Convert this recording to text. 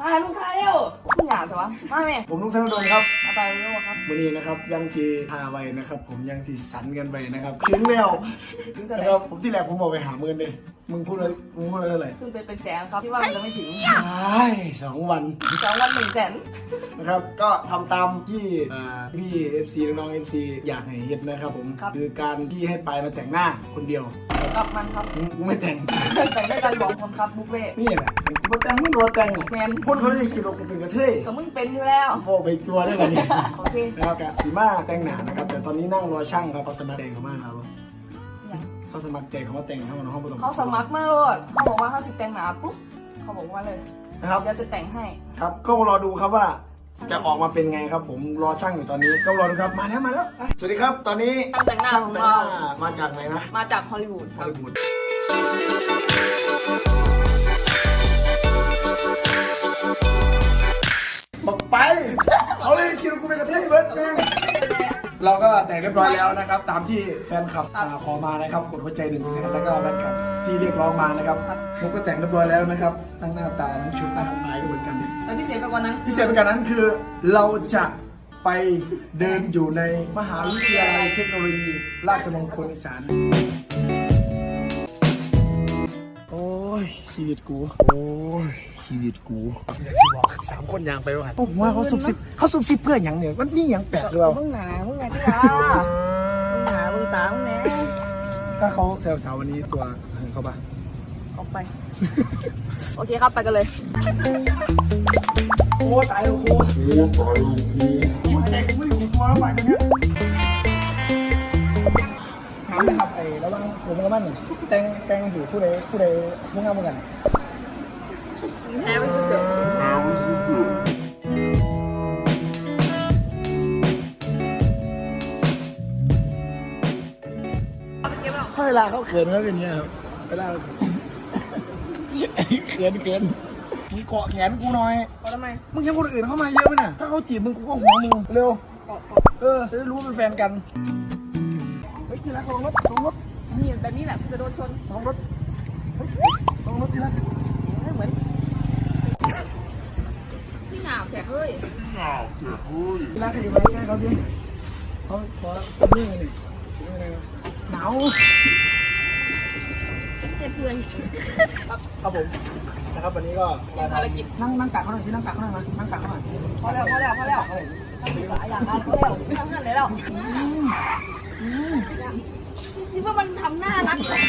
ถ่ายลูกถ่ายเร็วขึ้นหยาบใช่ปะมาไหมผมลุงธนดลครับมาไปเร็วครับวันนี้นะครับยังทีพาไว้นะครับ ผมยังทีสันกันไปนะครับถึงแล้วถึงจะนะได้ครับผมที่แรกผมบอกไปหาเงินเลย มึงพูดเลยมึงพูดเลยเท่าไหร่ขึ้นไปเป็นแสนครับที่ว่ามันจะไม่ถึงใช่สองวันสองวันหนึ่งแสนนะครับก็ทำตามที่อ่าพี่เอฟซีน้องเอฟซีอยากให้เฮ็ดนะครับผมคือการที่ให้ไปมาแต่งหน้าคนเดียวกับมันครับ มึงกูไม่แต่ง แต่งด้วยกันสองคนครับบุฟเฟ่ต์ นี่แหละกูมาแต่งมึงกูมาแต่งแมนคนเขาจะคิดว่ากูเป็นกระเทยกับมึงเป็นอยู่แล้วโบไปจัวได้เลยเนี่ย โอเค นะครับกะสีมาแต่งหนานะครับ แต่ตอนนี้นั่งรอช่างครับเขาสมัครแต่งเขามากครับอ ย่างเขาสมัครใจเขามาแต่งเขามาห้องประตูเขาสมัครมาเลยเขาบอกว่าเขาสิแต่งหนาปุ๊บเขาบอกว่าเลยนะครับเดี๋ยวจะแต่งให้ครับ ก็รอดูครับว่าจะออกมาเป็นไงครับ ผมรอช่างอยู่ตอนนี้ก็รอดูครับมาแล้วมาแล้วไปสวัสดีครับ ตอนนี้ช่างแต่งหน้าช่างของแต่งเราหน้ามาจากไหนนะมาจากฮอลลีวูดคฮอรัลบลีวูด เราก็แต่งเรียบร้อยแล้วนะครับ ตามที่แฟนคลับอ่าขอมานะครับ กดหัวใจหนึ่งแสนแล้วก็แฟนคลับที่เรียกร้องมานะครับผมก็แต่งเรียบร้อยแล้วนะครับทั้งหน้าตาทั้งชุดทั้งลายก็เหมือนกัน แล้วพิเศษไปกว่านั้นพิเศษไปกว่านั้นคือเราจะไปเดินอยู่ในมหาวิทยาลัยเทคโนโลยี ราชมงคลอีสาน โอ้ย ชีวิตกู โอ้ย ชีวิตกูอยากสิบอกสามคนยางไปว่าผมว่าเขาซุบซิบเขาซุบซิบเพื่ออย่างเนี่ยมันมีอย่างแปลกหรือเปล่า มึงหนา มึงไงที่ตามึงหนามึงตามึงแน่ถ้าเขาแซวสาววันนี้ตัวเขาปะออกไป โอเคครับไปกันเลย โอ้ตายแล้วครูโอ้ตายแล้วครูกูเด็กไม่อยู่ตัวแล้วไปตรงเนี้ยถามนะครับไอ้ระหว่างผมกับมันแต่งแต่งสิผู้ใดผู้ใดผู้งามเหมือนกันแพ้ไปสุดเดีย ถ้าเวลาเขาเขินเขาเป็นอย่างเงี้ยครับเวลาเขาเขินเขินเขินมึงเกาะแขนกูหน่อยพอทำไมมึงยังคนอื่นเข้ามาเยอะไหมน่ะถ้าเขาจีบมึงกูก็หัวมึงเร็ว เกาะเกาะเออจะได้รู้ว่าเป็นแฟนกัน เฮ้ยที่รักลงรถลงรถนี่แบบนี้แหละจะโดนชนลงรถเฮ้ยลงรถที่รักเหมือนที่หนาวแจกเฮ้ย ที่รักขยับมาใกล้เขาสิเขาขอนี่ไงนี่นี่ไง หนาวเพื่อนครับครับผมนะครับวันนี้ก็ภารกิจนั่งนั่งตักเขาหน่อยสินั่งตักเขาหน่อยมานั่งตักเขาหน่อยพอแล้วพอแล้วพอแล้วทำหลายอย่างแล้วพอแล้วไม่ทำงานเลยแล้วคิดว่ามันทำน่ารักโอ้ย